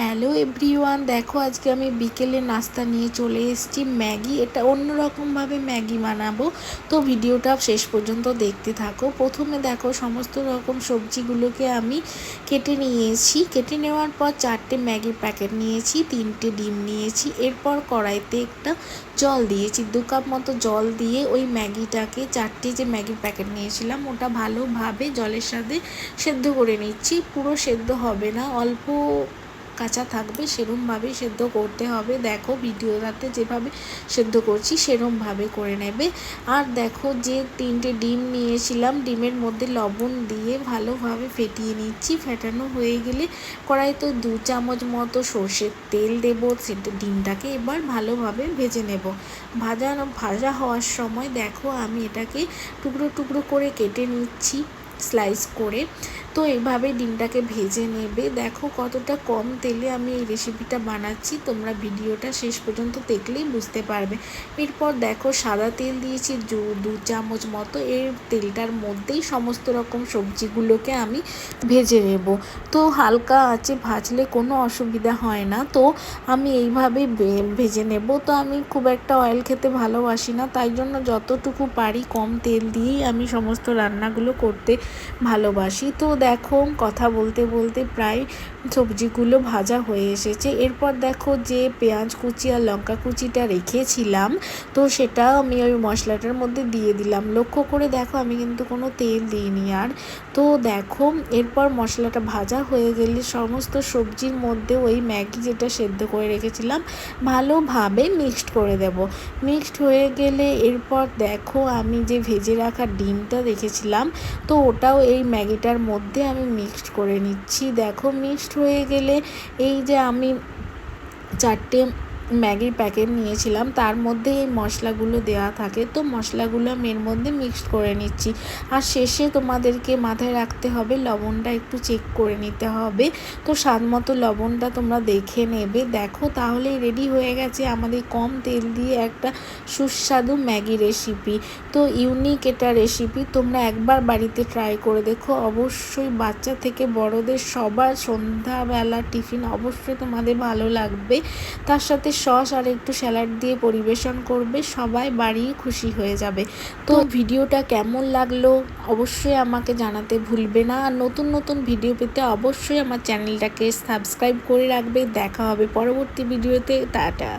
Hello everyone, দেখো আজকে আমি বিকেলে নাস্তা নিয়ে চলে এসেছি ম্যাগি। এটা অন্যরকমভাবে ম্যাগি বানাবো। তো ভিডিওটা শেষ পর্যন্ত দেখতে থাকো। প্রথমে দেখো সমস্ত রকম সবজিগুলোকে আমি কেটে নিয়েছি। কেটে নেওয়ার পর চারটে ম্যাগির প্যাকেট নিয়েছি, তিনটে ডিম নিয়েছি। এরপর কড়াইতে একটা জল দিয়েছি। দু কাপ মতো জল দিয়ে ওই ম্যাগিটাকে, চারটে যে ম্যাগির প্যাকেট নিয়েছিলাম, ওটা ভালোভাবে জলের সাথে সেদ্ধ করে নিচ্ছি। পুরো সেদ্ধ হবে না, অল্প কাঁচা থাকবে, সেরমভাবেই সেদ্ধ করতে হবে। দেখো ভিডিওটাতে যেভাবে সেদ্ধ করছি, সেরমভাবে করে নেবে। আর দেখো যে তিনটে ডিম নিয়েছিলাম, ডিমের মধ্যে লবণ দিয়ে ভালোভাবে ফেটিয়ে নিচ্ছি। ফেটানো হয়ে গেলে কড়াইতে দু চামচ মতো সর্ষের তেল দেবো সেটা ডিমটাকে এবার ভালোভাবে ভেজে নেব। ভাজা ভাজা হওয়ার সময় দেখো আমি এটাকে টুকরো টুকরো করে কেটে নিচ্ছি। স্লাইস করে। তো এইভাবে ডিমটাকে ভেজে নেবে। দেখো কতটা কম তেলে আমি এই রেসিপিটা বানাচ্ছি। তোমরা ভিডিওটা শেষ পর্যন্ত দেখলেই বুঝতে পারবে। এরপর দেখো সাদা তেল দিয়েছি, দু চামচ মতো। এর তেলটার মধ্যেই সমস্ত রকম সবজিগুলোকে আমি ভেজে নেব। তো হালকা আছে ভাজলে কোনো অসুবিধা হয় না। তো আমি এইভাবে ভেজে নেব। তো আমি খুব একটা অয়েল খেতে ভালোবাসি না। তাই জন্য যতটুকু পারি কম তেল দিয়েই আমি সমস্ত রান্নাগুলো করতে ভালোবাসি। তো দেখো, কথা বলতে বলতে প্রায় সবজিগুলো ভাজা হয়ে এসেছে। এরপর দেখো যে পেঁয়াজ কুচি আর লঙ্কা কুচিটা রেখেছিলাম, তো সেটা আমি ওই মশলাটার মধ্যে দিয়ে দিলাম। লক্ষ্য করে দেখো, আমি কিন্তু কোনো তেল দিইনি আর। তো দেখো, এরপর মশলাটা ভাজা হয়ে গেলে সমস্ত সবজির মধ্যে ওই ম্যাগি যেটা সেদ্ধ করে রেখেছিলাম, ভালোভাবে মিক্সড করে দেব। মিক্সড হয়ে গেলে এরপর দেখো, আমি যে ভেজে রাখা ডিমটা রেখেছিলাম, তো ওটাও এই ম্যাগিটার মধ্যে আমি মিক্সড করে নিচ্ছি। দেখো, মিক্সড হয়ে গেলে এই যে আমি চারটে ম্যাগির প্যাকেট নিয়েছিলাম। তার মধ্যে এই মশলাগুলো দেওয়া থাকে। তো মশলাগুলো আমি এর মধ্যে মিক্সড করে নিচ্ছি। আর শেষে তোমাদেরকে মাথায় রাখতে হবে, লবণটা একটু চেক করে নিতে হবে। তো স্বাদ মতো লবণটা তোমরা দেখে নেবে। দেখো, তাহলেই রেডি হয়ে গেছে আমাদের কম তেল দিয়ে একটা সুস্বাদু ম্যাগি রেসিপি তো ইউনিক এটা রেসিপি তোমরা একবার বাড়িতে ট্রাই করে দেখো। অবশ্যই বাচ্চা থেকে বড়দের সবার সন্ধ্যাবেলা টিফিন অবশ্যই তোমাদের ভালো লাগবে। তার সাথে সস আর একটু স্যালাড দিয়ে পরিবেশন করবে, সবাই বাড়ি খুশি হয়ে যাবে। তো ভিডিওটা কেমন লাগল অবশ্যই আমাকে জানাতে ভুলবে না। আর নতুন নতুন ভিডিও পেতে অবশ্যই আমার চ্যানেলটাকে সাবস্ক্রাইব করে রাখবে। দেখা হবে পরবর্তী ভিডিওতে। টাটা।